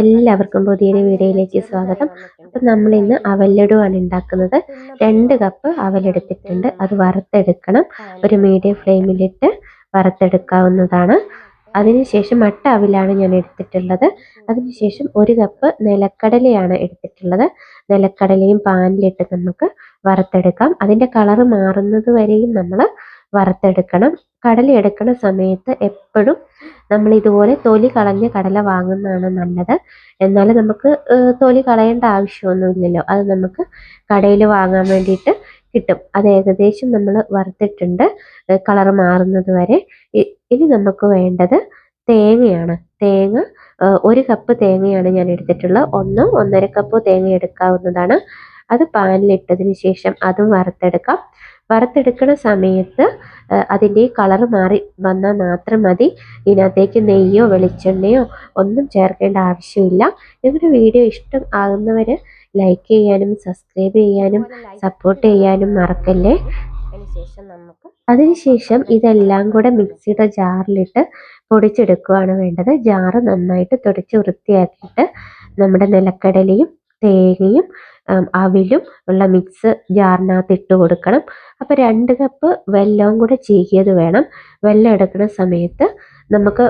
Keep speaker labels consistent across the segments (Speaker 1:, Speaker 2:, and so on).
Speaker 1: എല്ലാവർക്കും പുതിയൊരു വീഡിയോയിലേക്ക് സ്വാഗതം. അപ്പം നമ്മൾ ഇന്ന് അവലടുവാണ് ഉണ്ടാക്കുന്നത്. രണ്ട് കപ്പ് അവലെടുത്തിട്ടുണ്ട്. അത് വറുത്തെടുക്കണം. ഒരു മീഡിയം ഫ്ലെയിമിലിട്ട് വറുത്തെടുക്കാവുന്നതാണ്. അതിനുശേഷം മട്ട അവിലാണ് ഞാൻ എടുത്തിട്ടുള്ളത്. അതിനുശേഷം ഒരു കപ്പ് നിലക്കടലയാണ് എടുത്തിട്ടുള്ളത്. നിലക്കടലയും പാനിലിട്ട് നമുക്ക് വറുത്തെടുക്കാം. അതിന്റെ കളറ് മാറുന്നത് വരെയും നമ്മൾ വറുത്തെടുക്കണം. കടല എടുക്കുന്ന സമയത്ത് എപ്പോഴും നമ്മൾ ഇതുപോലെ തൊലി കളഞ്ഞ കടല വാങ്ങുന്നതാണ് നല്ലത്. എന്നാൽ നമുക്ക് തൊലി കളയേണ്ട ആവശ്യമൊന്നുമില്ലല്ലോ അത് നമുക്ക് കടയിൽ വാങ്ങാൻ വേണ്ടിയിട്ട് കിട്ടും. അത് ഏകദേശം നമ്മൾ വറുത്തിട്ടുണ്ട്. കളർ മാറുന്നത് വരെ. ഇനി നമുക്ക് വേണ്ടത് തേങ്ങയാണ്. തേങ്ങ ഒരു കപ്പ് തേങ്ങയാണ് ഞാൻ എടുത്തിട്ടുള്ളത്. ഒന്നോ ഒന്നര കപ്പ് തേങ്ങ എടുക്കാവുന്നതാണ്. അത് പാനിലിട്ടതിന് ശേഷം അതും വറുത്തെടുക്കാം. വറുത്തെടുക്കുന്ന സമയത്ത് അതിന്റെ കളർ മാറി വന്നാൽ മാത്രം മതി. ഇതിനകത്തേക്ക് നെയ്യോ വെളിച്ചെണ്ണയോ ഒന്നും ചേർക്കേണ്ട ആവശ്യമില്ല. ഞങ്ങളുടെ വീഡിയോ ഇഷ്ടം ആകുന്നവർ ലൈക്ക് ചെയ്യാനും സബ്സ്ക്രൈബ് ചെയ്യാനും സപ്പോർട്ട് ചെയ്യാനും മറക്കല്ലേ?
Speaker 2: അതിനുശേഷം നമുക്ക്
Speaker 1: അതിനുശേഷം ഇതെല്ലാം കൂടെ മിക്സിയുടെ ജാറിലിട്ട് പൊടിച്ചെടുക്കുകയാണ് വേണ്ടത്. ജാറ് നന്നായിട്ട് തുടച്ച് വൃത്തിയാക്കിയിട്ട് നമ്മുടെ നിലക്കടലയും തേങ്ങയും അവിലും ഉള്ള മിക്സ് ജാറിനകത്ത് ഇട്ട് കൊടുക്കണം. അപ്പോൾ രണ്ട് കപ്പ് വെല്ലവും കൂടെ ചീകിയത് വേണം. വെല്ലം എടുക്കുന്ന സമയത്ത് നമുക്ക്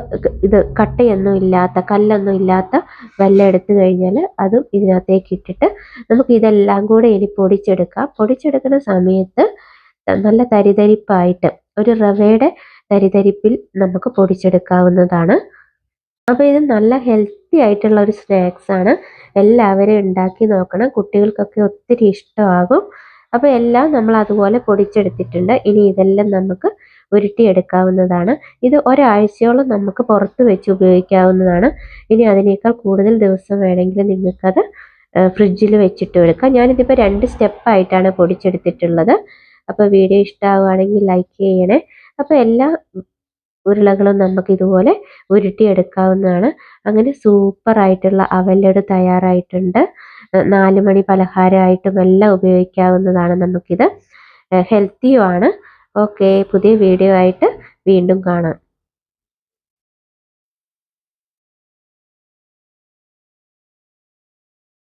Speaker 1: ഇത് കട്ടയൊന്നും ഇല്ലാത്ത കല്ലൊന്നും ഇല്ലാത്ത വെല്ലം എടുത്തു കഴിഞ്ഞാൽ അതും ഇതിനകത്തേക്ക് ഇട്ടിട്ട് നമുക്ക് ഇതെല്ലാം കൂടെ ഇനി പൊടിച്ചെടുക്കാം. പൊടിച്ചെടുക്കുന്ന സമയത്ത് നല്ല തരിതരിപ്പായിട്ട് ഒരു റവയുടെ തരിതരിപ്പിൽ നമുക്ക് പൊടിച്ചെടുക്കാവുന്നതാണ്. അപ്പോൾ ഇത് നല്ല ഹെൽത്തി ആയിട്ടുള്ള ഒരു സ്നാക്സ് ആണ്. എല്ലാവരും ഉണ്ടാക്കി നോക്കണം. കുട്ടികൾക്കൊക്കെ ഒത്തിരി ഇഷ്ടമാകും. അപ്പോൾ എല്ലാം നമ്മൾ അതുപോലെ പൊടിച്ചെടുത്തിട്ടുണ്ട്. ഇനി ഇതെല്ലാം നമുക്ക് ഉരുട്ടിയെടുക്കാവുന്നതാണ്. ഇത് ഒരാഴ്ചയോളം നമുക്ക് പുറത്ത് വെച്ച് ഉപയോഗിക്കാവുന്നതാണ്. ഇനി അതിനേക്കാൾ കൂടുതൽ ദിവസം വേണമെങ്കിൽ നിങ്ങൾക്കത് ഫ്രിഡ്ജിൽ വെച്ചിട്ട് എടുക്കാം. ഞാനിതിപ്പോൾ രണ്ട് സ്റ്റെപ്പായിട്ടാണ് പൊടിച്ചെടുത്തിട്ടുള്ളത്. അപ്പോൾ വീഡിയോ ഇഷ്ടമാവുകയാണെങ്കിൽ ലൈക്ക് ചെയ്യണേ. അപ്പോൾ എല്ലാ ഉരുളകളും നമുക്ക് ഇതുപോലെ ഉരുട്ടിയെടുക്കാവുന്നതാണ്. അങ്ങനെ സൂപ്പർ ആയിട്ടുള്ള അവലട് തയ്യാറായിട്ടുണ്ട്. നാല് മണി പലഹാരമായിട്ടും എല്ലാം ഉപയോഗിക്കാവുന്നതാണ് നമുക്കിത്. ഹെൽത്തിയുമാണ്. ഓക്കെ പുതിയ വീഡിയോ ആയിട്ട് വീണ്ടും കാണാം.